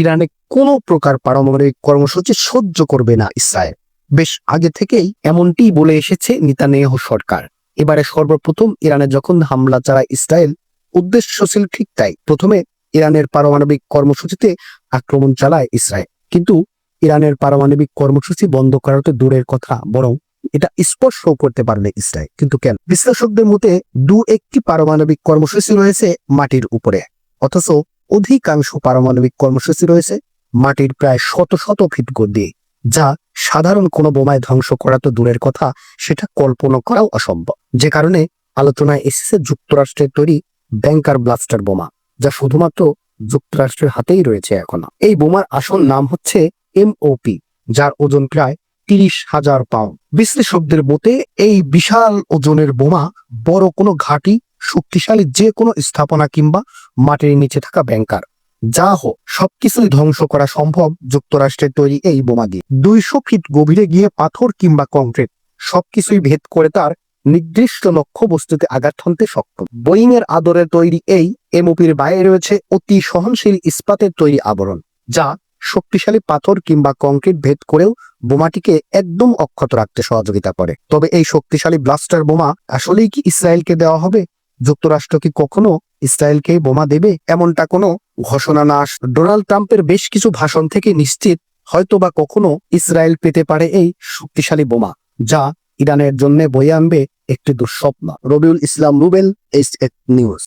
ইরানে কোনো প্রকার পারমাণবিক কর্মসূচি সহ্য করবে না ইসরায়েল। বেশ আগে থেকেই এমনটি বলে এসেছে নেতানিয়াহু সরকার। এবারে সর্বপ্রথম ইরানে যখন হামলা চালায় ইসরায়েল, উদ্দেশ্য ছিল ঠিক তাই। প্রথমে ইরানের পারমাণবিক কর্মসূচিতে আক্রমণ চালায় ইসরায়েল। কিন্তু ইরানের পারমাণবিক কর্মসূচি বন্ধ করা তো দূরের কথা, বরং এটা স্পর্শ করতে পারলে ইসরায়েল। কিন্তু কেন? বিশ্লেষকদের মতে দু একটি পারমাণবিক কর্মসূচি রয়েছে মাটির উপরে। অথচ অধিকাংশ পারমাণবিক কর্মসূচি রয়েছে মাটির প্রায় শত শত ফিট গদি যা সাধারণ কোনো বোমায় ধ্বংস করা তো দূরের কথা, সেটা কল্পনা করাও অসম্ভব। যে কারণে আলোচনায় এসেছে যুক্তরাষ্ট্রের তৈরি ব্যাংকার ব্লাস্টার বোমা, যা শুধুমাত্র যুক্তরাষ্ট্রের হাতেই রয়েছে এখনও। এই বোমার আসল নাম হচ্ছে এমওপি যার ওজন প্রায় তিরিশ হাজার পাউন্ড। বিশ্লেষকদের মতে, এই বিশাল ওজনের বোমা বড় কোনো ঘাঁটি শক্তিশালী যে কোনো স্থাপনা কিংবা মাটির নিচে থাকা ব্যাংকার যা হোক, সবকিছুই ধ্বংস করা সম্ভব যুক্তরাষ্ট্রের তৈরি এই বোমা দিয়ে। দুইশো ফিট গভীরে গিয়ে পাথর কিংবা কংক্রিট, সবকিছুই ভেদ করে তার নির্দিষ্ট লক্ষ্য বস্তুতে আঘাত হানতে সক্ষম। বোয়িং এর আদরে তৈরি এই এমওপির বাইরে রয়েছে অতি সহনশীল ইস্পাতের তৈরি আবরণ, যা শক্তিশালী পাথর কিংবা কংক্রিট ভেদ করেও বোমাটিকে একদম অক্ষত রাখতে সহযোগিতা করে। তবে এই শক্তিশালী ব্লাস্টার বোমা আসলেই কি ইসরায়েলকে দেওয়া হবে? যুক্তরাষ্ট্র কি কখনো ইসরায়েলকে বোমা দেবে? এমনটা কোনো ঘোষণা না ডোনাল্ড ট্রাম্পের বেশ কিছু ভাষণ থেকে নিশ্চিত হয়তো বা কখনো ইসরায়েল পেতে পারে এই শক্তিশালী বোমা, যা ইরানের জন্য বয়ে আনবে একটি দুঃস্বপ্ন। Rabiul Islam, Rubel, H news.